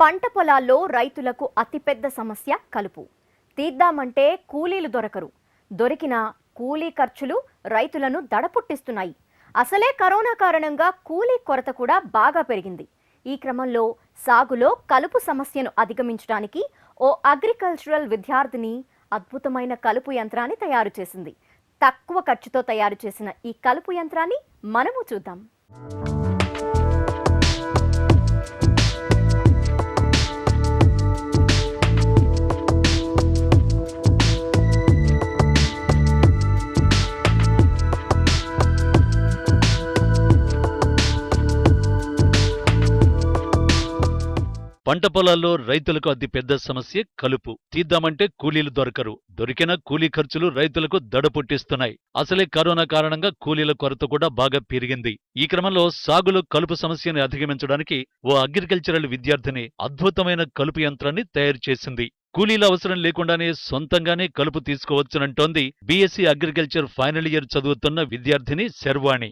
పంట పొలాల్లో రైతులకు అతిపెద్ద సమస్య కలుపు. తీద్దామంటే కూలీలు దొరకరు. దొరికిన కూలీ ఖర్చులు రైతులను దడపుట్టిస్తున్నాయి. అసలే కరోనా కారణంగా కూలీ కొరత కూడా బాగా పెరిగింది. ఈ క్రమంలో సాగులో కలుపు సమస్యను అధిగమించడానికి ఓ అగ్రికల్చరల్ విద్యార్థిని అద్భుతమైన కలుపు యంత్రాన్ని తయారు చేసింది. తక్కువ ఖర్చుతో తయారు చేసిన ఈ కలుపు యంత్రాన్ని మనము చూద్దాం. పంట పొలాల్లో రైతులకు అతి పెద్ద సమస్య కలుపు. తీద్దామంటే కూలీలు దొరకరు. దొరికిన కూలీ ఖర్చులు రైతులకు దడ పుట్టిస్తున్నాయి. అసలే కరోనా కారణంగా కూలీల కొరత కూడా బాగా పెరిగింది. ఈ క్రమంలో సాగులో కలుపు సమస్యను అధిగమించడానికి ఓ అగ్రికల్చరల్ విద్యార్థిని అద్భుతమైన కలుపు యంత్రాన్ని తయారు చేసింది. కూలీల అవసరం లేకుండానే సొంతంగానే కలుపు తీసుకోవచ్చునంటోంది బీఎస్సీ అగ్రికల్చర్ ఫైనల్ ఇయర్ చదువుతున్న విద్యార్థిని శర్వాణి.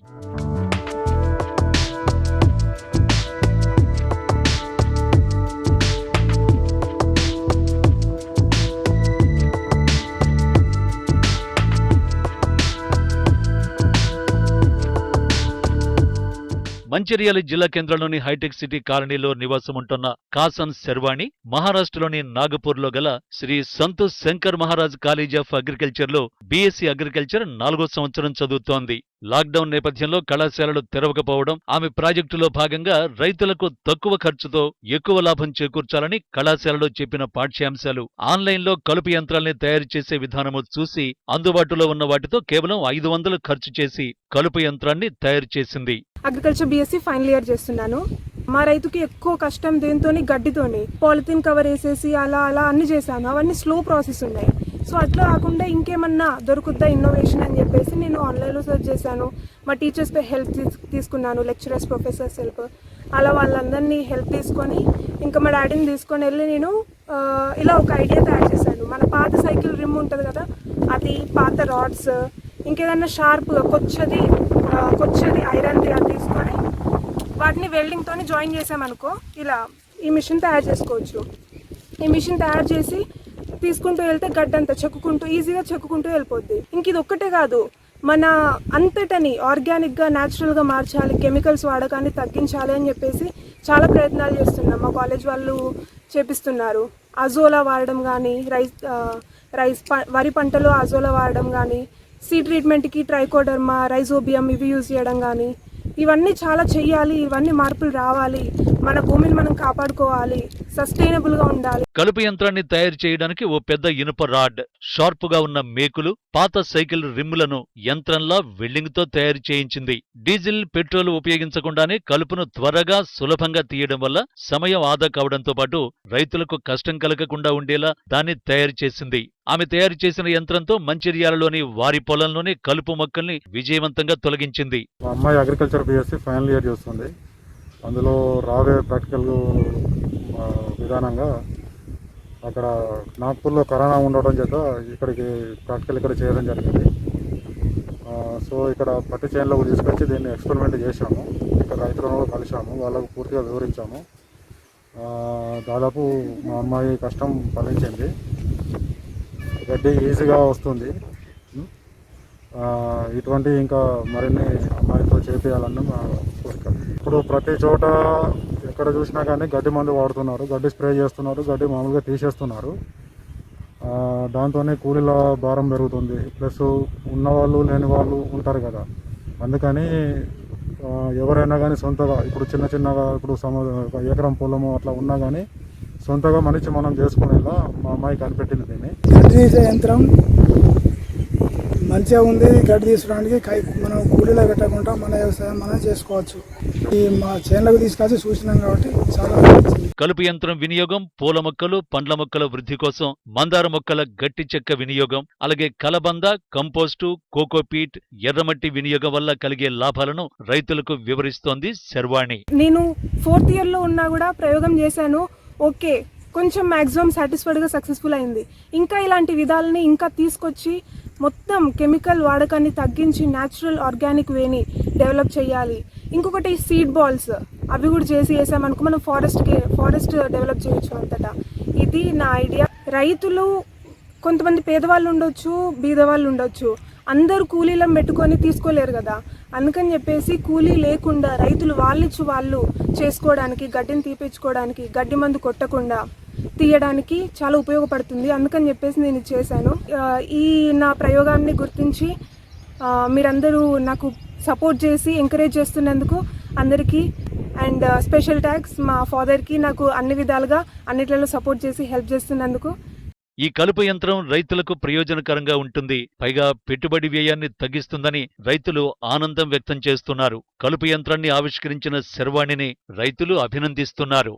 మంచిర్యాల జిల్లా కేంద్రంలోని హైటెక్ సిటీ కాలనీలో నివాసముంటున్న కాసన్ శర్వాణి మహారాష్ట్రలోని నాగపూర్లో గల శ్రీ సంతోష్ శంకర్ మహారాజ్ కాలేజ్ ఆఫ్ అగ్రికల్చర్లో బీఎస్సీ అగ్రికల్చర్ నాలుగో సంవత్సరం చదువుతోంది. లాక్డౌన్ నేపథ్యంలో కళాశాలలు తెరవకపోవడం ఆమె ప్రాజెక్టులో భాగంగా రైతులకు తక్కువ ఖర్చుతో ఎక్కువ లాభం చేకూర్చాలని కళాశాలలో చెప్పిన పాఠ్యాంశాలు. ఆన్లైన్లో కలుపు యంత్రాల్ని తయారు చేసే విధానము చూసి అందుబాటులో ఉన్న వాటితో కేవలం ఐదు వందలు ఖర్చు చేసి కలుపు యంత్రాన్ని తయారు చేసింది. అగ్రికల్చర్ బీఎస్సీ ఫైనల్ ఇయర్ చేస్తున్నాను. మా రైతుకి ఎక్కువ కష్టం దేంతోని గడ్డితోని. పాలిథిన్ కవర్ వేసేసి అలా అలా అన్ని చేశాను. అవన్నీ స్లో ప్రాసెస్ ఉన్నాయి. సో అట్లా కాకుండా ఇంకేమన్నా దొరుకుద్దా ఇన్నోవేషన్ అని చెప్పేసి నేను ఆన్లైన్లో సెర్చ్ చేశాను. మా టీచర్స్ హెల్ప్ తీసుకున్నాను. లెక్చరర్స్ ప్రొఫెసర్స్ హెల్ప్ అలా వాళ్ళందరినీ హెల్ప్ తీసుకొని ఇంకా మా డాడీని తీసుకొని వెళ్ళి నేను ఇలా ఒక ఐడియా తయారు చేశాను. మన పాత సైకిల్ రిమ్ ఉంటుంది కదా? అది పాత రాడ్స్ ఇంకేదన్నా షార్ప్గా కొచ్చది కొచ్చది ఐరన్ అది తీసుకొని వాటిని వెల్డింగ్తో జాయిన్ చేసామనుకో ఇలా ఈ మిషన్ తయారు చేసుకోవచ్చు. ఈ మిషన్ తయారు చేసి తీసుకుంటూ వెళ్తే గడ్డంతా చెక్కుకుంటూ ఈజీగా చెక్కుకుంటూ వెళ్ళిపోద్ది. ఇంక ఇది ఒక్కటే కాదు మన అంతటని ఆర్గానిక్గా న్యాచురల్గా మార్చాలి కెమికల్స్ వాడకాన్ని తగ్గించాలి అని చెప్పేసి చాలా ప్రయత్నాలు చేస్తున్నాం. మా కాలేజ్ వాళ్ళు చేపిస్తున్నారు. అజోలా వాడడం కానీ రైస్ రైస్ వరి పంటలో అజోలా వాడడం కానీ సీ ట్రీట్మెంట్కి ట్రైకోడర్మా రైజోబియం ఇవి యూజ్ చేయడం కానీ ఇవన్నీ చాలా చెయ్యాలి ఇవన్నీ మార్పులు రావాలి. మన భూమిని మనం కాపాడుకోవాలి సస్టైనబుల్గా ఉండాలి. కలుపు యంత్రాన్ని తయారు చేయడానికి ఓ పెద్ద ఇనుప రాడ్ షార్పుగా ఉన్న మేకులు పాత సైకిల్ రిమ్ములను యంత్రంలా వెల్డింగ్తో తయారు చేయించింది. డీజిల్ పెట్రోల్ ఉపయోగించకుండానే కలుపును త్వరగా సులభంగా తీయడం వల్ల సమయం ఆదా కావడంతో పాటు రైతులకు కష్టం కలగకుండా ఉండేలా దాన్ని తయారు చేసింది. ఆమె తయారు చేసిన యంత్రంతో మంచిర్యాలలోని వారి పొలంలోని కలుపు మొక్కల్ని విజయవంతంగా తొలగించింది. మా అమ్మాయి అగ్రికల్చర్ బీఎస్సీ ఫైనల్ ఇయర్ చేస్తుంది. అందులో రాబోయే ప్రాక్టికల్ విధానంగా అక్కడ నాగ్పూర్లో కరోనా ఉండడం చేత ఇక్కడికి ప్రాక్టికల్ ఇక్కడ చేయడం జరిగింది. సో ఇక్కడ పట్టు చేనులోకి తీసుకొచ్చి దీన్ని ఎక్స్పెరిమెంట్ చేశాము. ఇక్కడ రైతులను కూడా కలిశాము వాళ్ళకు పూర్తిగా వివరించాము. దాదాపు మా అమ్మాయి కష్టం ఫలించింది. గడ్డి ఈజీగా వస్తుంది. ఇటువంటి ఇంకా మరిన్ని అమ్మాయితో చేపించాలన్న మా కోరిక. ఇప్పుడు ప్రతి చోట ఎక్కడ చూసినా కానీ గడ్డి మందు వాడుతున్నారు. గడ్డి స్ప్రే చేస్తున్నారు. గడ్డి మామూలుగా తీసేస్తున్నారు. దాంతోనే కూలీల భారం పెరుగుతుంది. ప్లస్ ఉన్నవాళ్ళు లేని వాళ్ళు ఉంటారు కదా. అందుకని ఎవరైనా కానీ సొంతగా ఇప్పుడు చిన్న చిన్నగా ఇప్పుడు సమ ఎకరం పొలము అట్లా ఉన్నా కానీ సొంతగా మనిషి మనం చేసుకునేలా మా అమ్మాయి కనిపెట్టింది దీన్ని. గడ్డి తీసే యంత్రం మంచిగా ఉంది గడ్డి తీసడానికి కై మనం కూలీలో పెట్టకుండా మన వ్యవసాయం మనం చేసుకోవచ్చు. ఈ మా చేనులకు తీసుకొచ్చి చూసినాం కాబట్టి చాలా. కలుపు యంత్రం వినియోగం పూల మొక్కలు పండ్ల మొక్కల వృద్ధి కోసం మందార మొక్కల గట్టి చెక్క వినియోగం అలాగే కలబంద కంపోస్టు కోకోపీట్ ఎర్రమట్టి వినియోగం వల్ల కలిగే లాభాలను రైతులకు వివరిస్తోంది శర్వాణి. నేను ఫోర్త్ ఇయర్లో ఉన్నా కూడా ప్రయోగం చేశాను. ఓకే కొంచెం మ్యాక్సిమం సాటిస్ఫైడ్గా సక్సెస్ఫుల్ అయింది. ఇంకా ఇలాంటి విధాలని ఇంకా తీసుకొచ్చి మొత్తం కెమికల్ వాడకాన్ని తగ్గించి న్యాచురల్ ఆర్గానిక్ వేని డెవలప్ చేయాలి. ఇంకొకటి సీడ్ బాల్స్ అవి కూడా చేసి వేసామనుకో మనం ఫారెస్ట్కి ఫారెస్ట్ డెవలప్ చేయొచ్చు అంతటా. ఇది నా ఐడియా. రైతులు కొంతమంది పేదవాళ్ళు ఉండొచ్చు బీదవాళ్ళు ఉండొచ్చు. అందరూ కూలీలను పెట్టుకొని తీసుకోలేరు కదా. అందుకని చెప్పేసి కూలీ లేకుండా రైతులు వాళ్ళిచ్చి వాళ్ళు చేసుకోవడానికి గడ్డిని తీపించుకోవడానికి గడ్డి మందు కొట్టకుండా తీయడానికి చాలా ఉపయోగపడుతుంది. అందుకని చెప్పేసి నేను చేశాను. ఈ నా ప్రయోగాన్ని గుర్తించి మీరందరూ నాకు సపోర్ట్ చేసి ఎంకరేజ్ చేస్తున్నందుకు అందరికీ అండ్ స్పెషల్ ట్యాక్స్ మా ఫాదర్కి నాకు అన్ని విధాలుగా అన్నిట్లలో సపోర్ట్ చేసి హెల్ప్ చేస్తున్నందుకు ఈ కలుపు యంత్రం రైతులకు ప్రయోజనకరంగా ఉంటుంది. పైగా పెట్టుబడి వ్యయాన్ని తగ్గిస్తుందని రైతులు ఆనందం వ్యక్తం చేస్తున్నారు. కలుపు యంత్రాన్ని ఆవిష్కరించిన శర్వాణిని రైతులు అభినందిస్తున్నారు.